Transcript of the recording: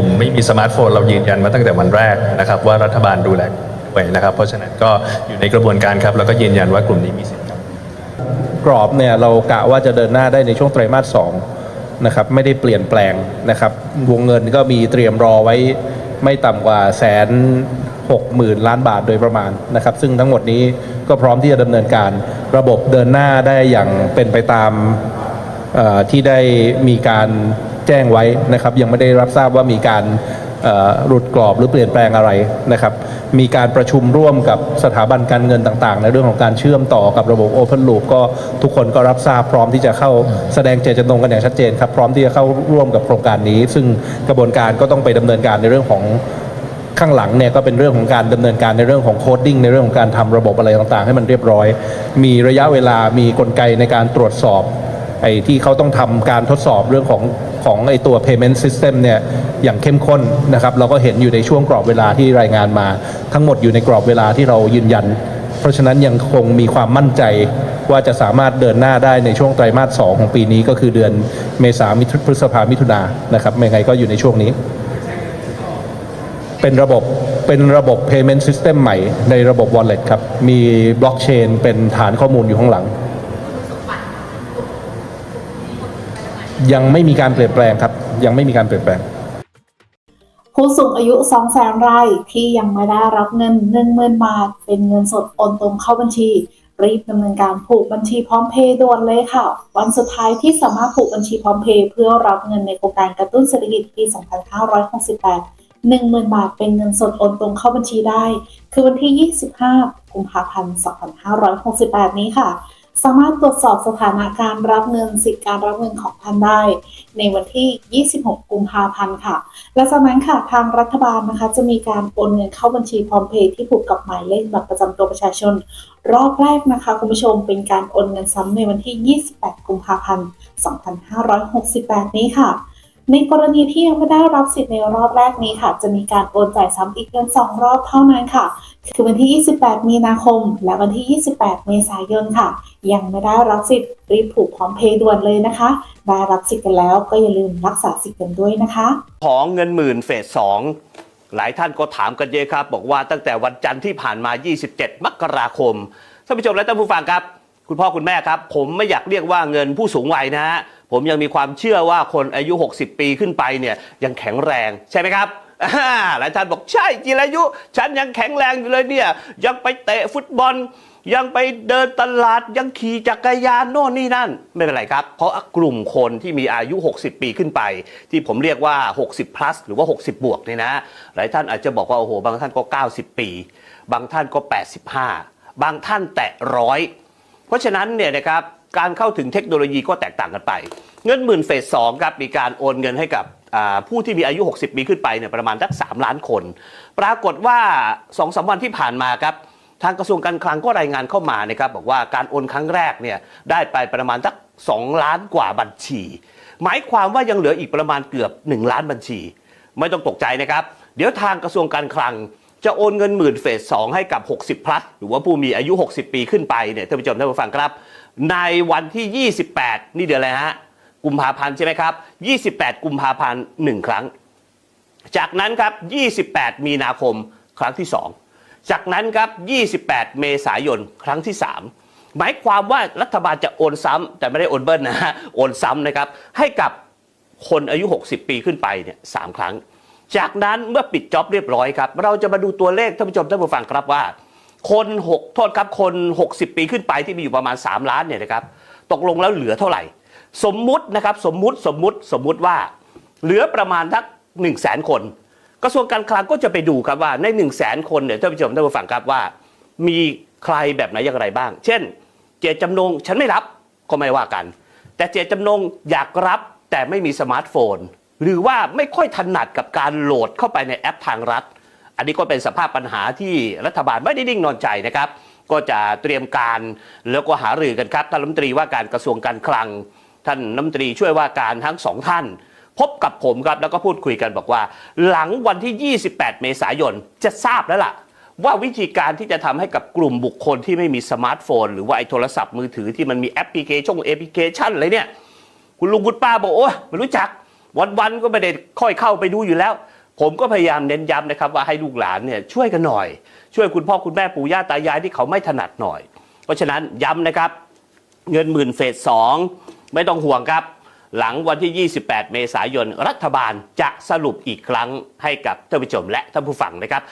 ลุ่มไม่มีสมาร์ทโฟนเรายืนยันมาตั้งแต่วันแรกนะครับว่ารัฐบาลดูแลไว้นะครับ เพราะฉะนั้นก็อยู่ในกระบวนการครับ แล้วก็ยืนยันว่ากลุ่มนี้มีสิทธิ์ครับกรอบเนี่ยเรากะว่าจะเดินหน้าได้ในช่วงไตรมาสสองนะครับไม่ได้เปลี่ยนแปลงนะครับวงเงินก็มีเตรียมรอไว้ไม่ต่ำกว่าแสนหกหมื่นล้านบาทโดยประมาณนะครับ ซึ่งทั้งหมดนี้ก็พร้อมที่จะดำเนินการ ระบบเดินหน้าได้อย่างเป็นไปตามที่ได้มีการ แจ้งไว้นะครับ ยังไม่ได้รับทราบว่ามีการหลุดกรอบหรือเปลี่ยนแปลงอะไรนะครับ มีการประชุมร่วมกับสถาบันการเงินต่างๆ ในเรื่องของการเชื่อมต่อกับระบบ Open Loop ก็ทุกคนก็รับทราบพร้อมที่จะเข้าแสดงเจตจำนงกันอย่างชัดเจนครับ พร้อมที่จะเข้าร่วมกับโครงการนี้ ซึ่งกระบวนการก็ต้องไปดำเนินการในเรื่องของข้างหลังเนี่ยก็เป็นเรื่องของการดำเนินการในเรื่องของโคดดิ้งในเรื่องของการทำระบบอะไรต่างๆ ให้มันเรียบร้อย มีระยะเวลามีกลไกในการตรวจสอบไอ้ที่เขาต้องทำการทดสอบเรื่องของ ของไอตัว payment system เนี่ยอย่างเข้มข้นนะครับเราก็เห็นอยู่ในช่วงกรอบเวลาที่รายงานมา ทั้งหมดอยู่ในกรอบเวลาที่เรายืนยัน เพราะฉะนั้นยังคงมีความมั่นใจว่าจะสามารถเดินหน้าได้ในช่วงไตรมาสสองของปีนี้ก็คือเดือนเมษาพฤษภามิถุนานะครับไม่ไงก็อยู่ในช่วงนี้ เป็นระบบเป็นระบบ payment system ใหม่ในระบบ wallet ครับ มีบล็อกเชนเป็นฐานข้อมูลอยู่ข้างหลัง ยังไม่มีการเปลี่ยนแปลงครับ ยังไม่มีการเปลี่ยนแปลง ผู้สูงอายุ2 0 0แสนรายที่ยังไม่ได้รับเงิน10,000บาท เป็นเงินสดโอนตรงเข้าบัญชี รีบดำเนินการผูกบัญชีพร้อมเพย์ด่วนเลยค่ะ วันสุดท้ายที่สามารถผูกบัญชีพร้อมเพย์เพื่อรับเงินในโครงการกระตุ้นเศรษฐกิจปี 2568 10,000 บาทเป็นเงินสดโอนตรงเข้าบัญชีได้ คือวันที่ 25 กุมภาพันธ์ 2568 นี้ค่ะ สามารถตรวจสอบสถานะการรับเงินสิทธิการรับเงินของท่านได้ ในวันที่ 26 กุมภาพันธ์ค่ะ และจากนั้นค่ะทางรัฐบาลนะคะ จะมีการโอนเงินเข้าบัญชีพร้อมเพย์ที่ผูกกับหมายเลขบัตรประจำตัวประชาชน รอบแรกนะคะ คุณผู้ชมเป็นการโอนเงินซ้ำในวันที่ 28 กุมภาพันธ์ 2568 นี้ค่ะ ในกรณีที่ยังไม่ได้รับสิทธิ์ในรอบแรกนี้ค่ะ จะมีการโอนจ่ายซ้ำอีกเพียง2รอบเท่านั้นค่ะ คือวันที่ 28 มีนาคม และวันที่ 28 เมษายนค่ะ ยังไม่ได้รับสิทธิ์รีบผูกพร้อมเพย์ด่วนเลยนะคะ ได้รับสิทธิ์กันแล้วก็อย่าลืมรักษาสิทธิ์กันด้วยนะคะ ของเงินหมื่นเฟสสองหลายท่านก็ถามกันเยอะครับ บอกว่าตั้งแต่วันจันทร์ที่ผ่านมา 27 มกราคมท่านผู้ชมและท่านผู้ฟังครับ คุณพ่อคุณแม่ครับ ผมไม่อยากเรียกว่าเงินผู้สูงวัยนะฮะ ผมยังมีความเชื่อว่าคนอายุ 60 ปีขึ้นไปเนี่ยยังแข็งแรงใช่ไหมครับหลายท่านบอกใช่จิรายุ ฉันยังแข็งแรงอยู่เลยเนี่ย ยังไปเตะฟุตบอล ยังไปเดินตลาดยังขี่จักรยานโน่นนี่นั่น ไม่เป็นไรครับ เพราะกลุ่มคนที่มีอายุ 60 ปีขึ้นไป ที่ผมเรียกว่า 60 plus หรือว่า 60 บวกเนี่ยนะ หลายท่านอาจจะบอกว่า โอ้โห บางท่านก็ 90 ปี บางท่านก็ 85 บางท่านแตะร้อยเพราะฉะนั้นเนี่ยนะครับ การเข้าถึงเทคโนโลยีก็แตกต่างกันไป เงินหมื่นเฟสสองครับมีการโอนเงินให้กับผู้ที่มีอายุ 60 ปีขึ้นไปเนี่ยประมาณสัก3ล้านคน ปรากฏว่า2อสวันที่ผ่านมาครับทางกระทรวงการคลังก็รายงานเข้ามานะครับบอกว่าการโอนครั้งแรกเนี่ยได้ไปประมาณสัก 2 ล้านกว่าบัญชี หมายความว่ายังเหลืออีกประมาณเกือบ 1 ล้านบัญชี ไม่ต้องตกใจนะครับ เดี๋ยวทางกระทรวงการคลังจะโอนเงินหมื่นเฟสสองให้กับ 60พลัสหรือว่าผู้มีอายุ 60 ปีขึ้นไปเนี่ยท่านผู้ชมท่านผู้ฟังครับ ในวันที่ 28 นี่เดือนอะไรฮะกุมภาพันธ์ใช่ไหมครับ 28 กุมภาพันธ์หนึ่งครั้ง จากนั้นครับ 28 มีนาคมครั้งที่ 2 จากนั้นครับ 28 เมษายนครั้งที่ 3 หมายความว่ารัฐบาลจะโอนซ้ำแต่ไม่ได้โอนเบิ้ลนะฮะโอนซ้ำนะครับให้กับคนอายุ 60 ปีขึ้นไปเนี่ยสามครั้ง จากนั้นเมื่อปิดจ็อบเรียบร้อยครับ เราจะมาดูตัวเลขท่านผู้ชมท่านผู้ฟังครับว่า คนหกโทษครับคน 60 ปีขึ้นไปที่มีอยู่ประมาณ 3 ล้านเนี่ยนะครับตกลงแล้วเหลือเท่าไหร่ สมมุตินะครับสมมุติสมมุติสมมุติว่า เหลือประมาณทัก1 0 0 0 0แสนคน กระทรวงการคลังก็จะไปดูครับว่าใน 1 0 0 0 0แสนคนเนี่ยท่านผู้ชมท่านผู้ฟังครับว่า มีใครแบบไหนอย่างไรบ้าง เช่น เจตจำนงฉันไม่รับก็ไม่ว่ากัน แต่เจตจำนงอยากรับแต่ไม่มีสมาร์ทโฟน หรือว่าไม่ค่อยถนัดกับการโหลดเข้าไปในแอปทางรัฐ อันนี้ก็เป็นสภาพปัญหาที่รัฐบาลไม่ได้นิ่งนอนใจนะครับ ก็จะเตรียมการแล้วก็หารือกันครับท่านรัฐมนตรีว่าการกระทรวงการคลัง ท่านรัฐมนตรีช่วยว่าการทั้งสองท่าน พบกับผมครับแล้วก็พูดคุยกันบอกว่า หลังวันที่ 28 เมษายนจะทราบแล้วล่ะว่าวิธีการที่จะทำให้กับกลุ่มบุคคลที่ไม่มีสมาร์ทโฟน หรือว่าไอ้โทรศัพท์มือถือที่มันมีแอปพลิเคชันแอปพลิเคชันอะไรเนี่ย คุณลุงคุณป้าบอกโอ้ไม่รู้จัก วันๆก็ไม่ได้ค่อยเข้าไปดูอยู่แล้ว ผมก็พยายามเน้นย้ำนะครับว่าให้ลูกหลานเนี่ยช่วยกันหน่อย ช่วยคุณพ่อคุณแม่ปู่ย่าตายายที่เขาไม่ถนัดหน่อย เพราะฉะนั้นย้ำนะครับ เงินหมื่นเฟสสองไม่ต้องห่วงครับ หลังวันที่ 28 เมษายน รัฐบาลจะสรุปอีกครั้งให้กับท่านผู้ชมและท่านผู้ฟังนะครับ